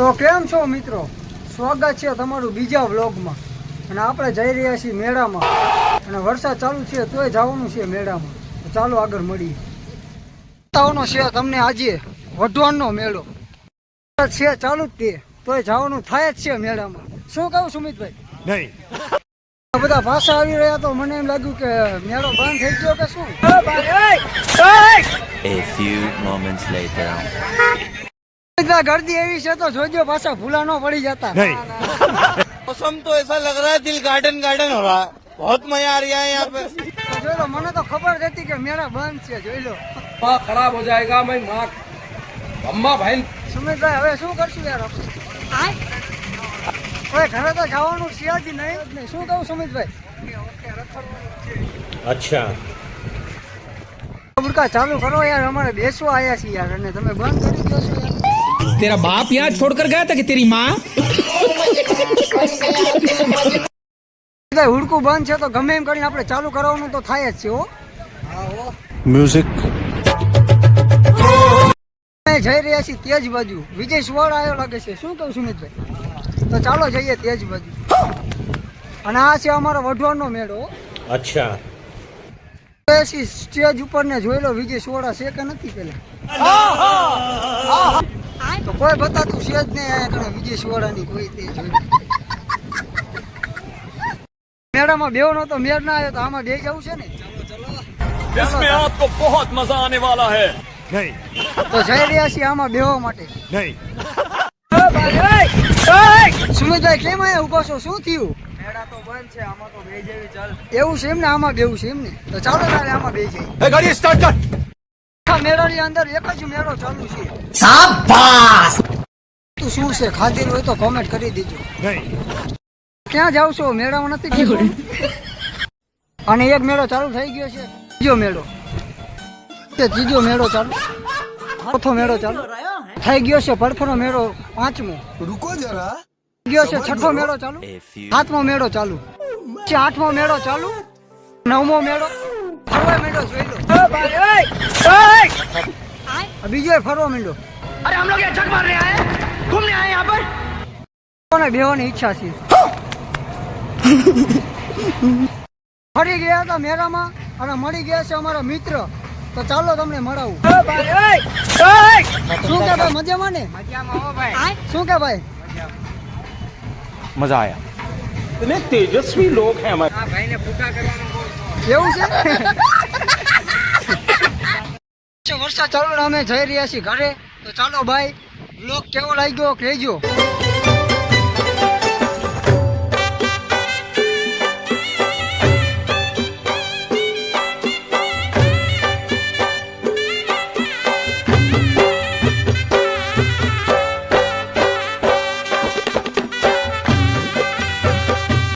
તો કેમ છો મિત્રો? સ્વાગત છે તમારું બીજા વ્લોગમાં. અને આપણે જઈ રહ્યા છીએ મેળામાં. અને વરસાદ ચાલુ છે તોય જવાનું છે મેળામાં. તો ચાલો આગળ મળીએ. બતાવવાનો છે તમને આજે વઢવાણનો મેળો. છે ચાલુ જ તે તોય જવાનું થાય જ છે મેળામાં. શું કહું સુમિતભાઈ નહીં. બધા ભાષા આવી રહ્યા તો મને એમ લાગ્યું કે મેળો બંધ થઈ ગયો કે શું? A few moments later. સુમિતભાઈ ગરદી એવી છે તો જોજો પાછા ભૂલા ન પડી જતા નહીં मौसम तो ऐसा लग रहा है दिल गार्डन गार्डन हो रहा है बहुत मजा आ रहा है यहाँ पे તો જોઈ લો મને તો ખબર જ હતી કે મેળા બંધ છે જોઈ લો माँ खराब हो जाएगा मैं माँ अम्मा भाई સુમિતભાઈ હવે શું કરશું યાર આપણે હવે ઘરે તો જવાનું છે જ નહીં શું કહું સુમિતભાઈ અચ્છા બુડકા ચાલુ કરો યાર અમારે બેસવા આયા છીએ યાર અને તમે બંધ કરી દો છો યાર तेरा बाप यहाँ छोड़कर गया था कि तेरी माँ બધા હુડકું બંધ છે તો ગમે એમ કરીને આપણે ચાલુ કરવાનું તો થાય જ છે હો મ્યુઝિક અમે જઈ રહ્યા છીએ તેજ બાજુ વિજય સુવાળ આવ્યો લાગે છે શું કહું સુમિતભાઈ તો ચાલો જઈએ તેજ બાજુ અને આ છે અમારો વઢવાણનો મેળો હો. અચ્છા બેસી સ્ટેજ ઉપર ને જોઈ લો વિજય સોડા છે કે નથી પેલા તો કોઈ બતાતું છે જ નહીં અહીંયા કણે વિજય સોડા ની કોઈ તે જોઈ લો. મેળામાં બેવ નો તો મેળ ના આવ્યો તો આમાં બે જવું છે ને इसमें आपको बहुत मजा आने वाला है નહીં તો જઈ રહ્યા છીએ આમાં બેહવા માટે નહીં સુમિતભાઈ કેમ અહીંયા ઉભો છો શું થયું मेरा तो बंद है आमा तो भेजे भी चल એવું છે એમ ને આમાં બેવું છે એમ ને તો ચાલો તારે આમાં બે જઈએ ગાડી સ્ટાર્ટ કર આખા મેળાની અંદર એક જ મેળો ચાલુ છે. શાબાશ! તું શું છે? ખાધેલું હોય તો કોમેન્ટ કરી દેજો. ક્યાં જાવ છો? મેળામાં નથી ગયો અને એક મેળો ચાલુ થઈ ગયો છે. ત્રીજો મેળો. તે ત્રીજો મેળો ચાલુ? ચોથો મેળો ચાલુ? થઈ ગયો છે પડખનો મેળો પાંચમો. રૂકો જરા. ગયો છે છઠ્ઠો મેળો ચાલુ? સાતમો મેળો ચાલુ? આઠમો મેળો ચાલુ? નવમો મેળો? ફરવા માંડો જોઈ બીજો ફરવા માંડો. અરે હમ લોગ ઝક મારને આયા ઘૂમને આયા યહાં પર? કોને બેવાની ઈચ્છા છે? ગયા હતા મેળામાં અને મળી ગયા છે અમારા મિત્ર. તો ચાલો તમને મળાવું. શું કે ભાઈ મજામાં ને? શું કે ભાઈ? મજા આયા. ઇતને તેજસ્વી લોક હે હમારે ભાઈને ફૂકા કરવાનો એવું છે? વરસાદ ચાલુ અમે જઈ રહ્યા છીએ ઘરે. તો ચાલો ભાઈ લોક કેવો લાગ્યો? કહેજો.